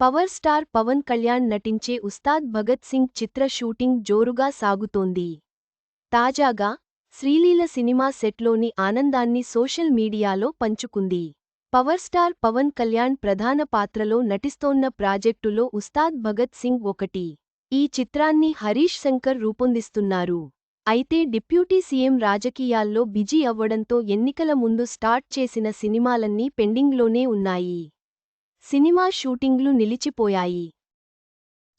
Power star Pawan Kalyan నటించే ఉస్తాద్ భగత్ సింగ్ చిత్ర shooting జోరుగా సాగుతోంది. తాజాగా శ్రీలీల సినిమా సెట్లోని ఆనందాన్ని సోషల్ మీడియాలో పంచుకుంది. పవర్ స్టార్ పవన్ కళ్యాణ్ ప్రధాన పాత్రలో నటిస్తోన్న ప్రాజెక్టులో ఉస్తాద్ భగత్ సింగ్ ఒకటి. ఈ చిత్రాన్ని హరీష్ శంకర్ రూపొందిస్తున్నారు. అయితే డిప్యూటీ సీఎం రాజకీయాల్లో బిజీ అవ్వడంతో ఎన్నికల ముందు స్టార్ట్ చేసిన సినిమాలన్నీ పెండింగ్లోనే ఉన్నాయి. సినిమా షూటింగ్లు నిలిచిపోయాయి.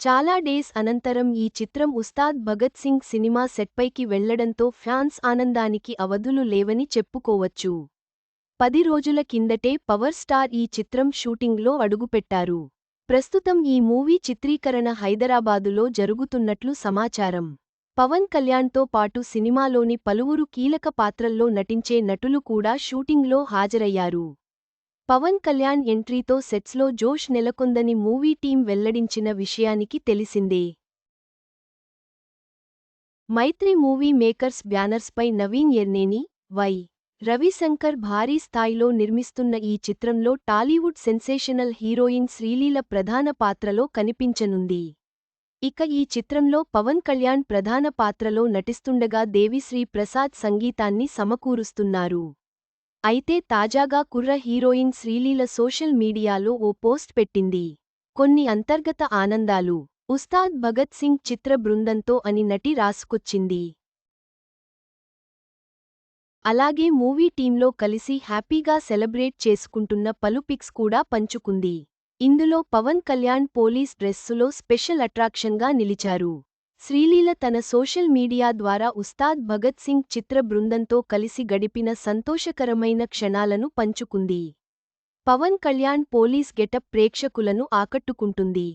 చాలా డేస్ అనంతరం ఈ చిత్రం ఉస్తాద్ భగత్ సింగ్ సినిమా సెట్పైకి వెళ్ళడంతో ఫ్యాన్స్ ఆనందానికి అవధులు లేవని చెప్పుకోవచ్చు. పది రోజుల కిందటే పవర్ స్టార్ ఈ చిత్రం షూటింగ్లో అడుగుపెట్టారు. ప్రస్తుతం ఈ మూవీ చిత్రీకరణ హైదరాబాదులో జరుగుతున్నట్లు సమాచారం. పవన్ కళ్యాణ్తో పాటు సినిమాలోని పలువురు కీలక పాత్రల్లో నటించే నటులు కూడా షూటింగ్లో హాజరయ్యారు. పవన్ కళ్యాణ్ ఎంట్రీతో సెట్స్లో జోష్ నెలకొందని మూవీ టీం వెల్లడించిన విషయానికి తెలిసిందే. మైత్రి మూవీ మేకర్స్ బ్యానర్స్పై నవీన్ ఎర్నేని వై. రవిశంకర్ భారీ స్థాయిలో నిర్మిస్తున్న ఈ చిత్రంలో టాలీవుడ్ సెన్సేషనల్ హీరోయిన్ శ్రీలీల ప్రధాన పాత్రలో కనిపించనుంది. ఇక ఈ చిత్రంలో పవన్ కళ్యాణ్ ప్రధాన పాత్రలో నటిస్తుండగా దేవిశ్రీ ప్రసాద్ సంగీతాన్ని సమకూరుస్తున్నారు. అయితే తాజాగా కుర్ర హీరోయిన్ శ్రీలీల సోషల్ మీడియాలో ఓ పోస్ట్ పెట్టింది. కొన్ని అంతర్గత ఆనందాలు. ఉస్తాద్ భగత్ సింగ్ చిత్ర బృందంతో అని నటి రాసుకొచ్చింది. అలాగే మూవీ టీంలో కలిసి హ్యాపీగా సెలబ్రేట్ చేసుకుంటున్న పలు పిక్స్ కూడా పంచుకుంది. ఇందులో పవన్ కళ్యాణ్ పోలీస్ డ్రెస్సులో స్పెషల్ అట్రాక్షన్గా నిలిచారు. శ్రీలీల తన సోషల్ మీడియా ద్వారా ఉస్తాద్ భగత్ సింగ్ చిత్ర బృందంతో కలిసి గడిపిన సంతోషకరమైన క్షణాలను పంచుకుంది. పవన్ కళ్యాణ్ పోలీస్ గెటప్ ప్రేక్షకులను ఆకట్టుకుంటుంది.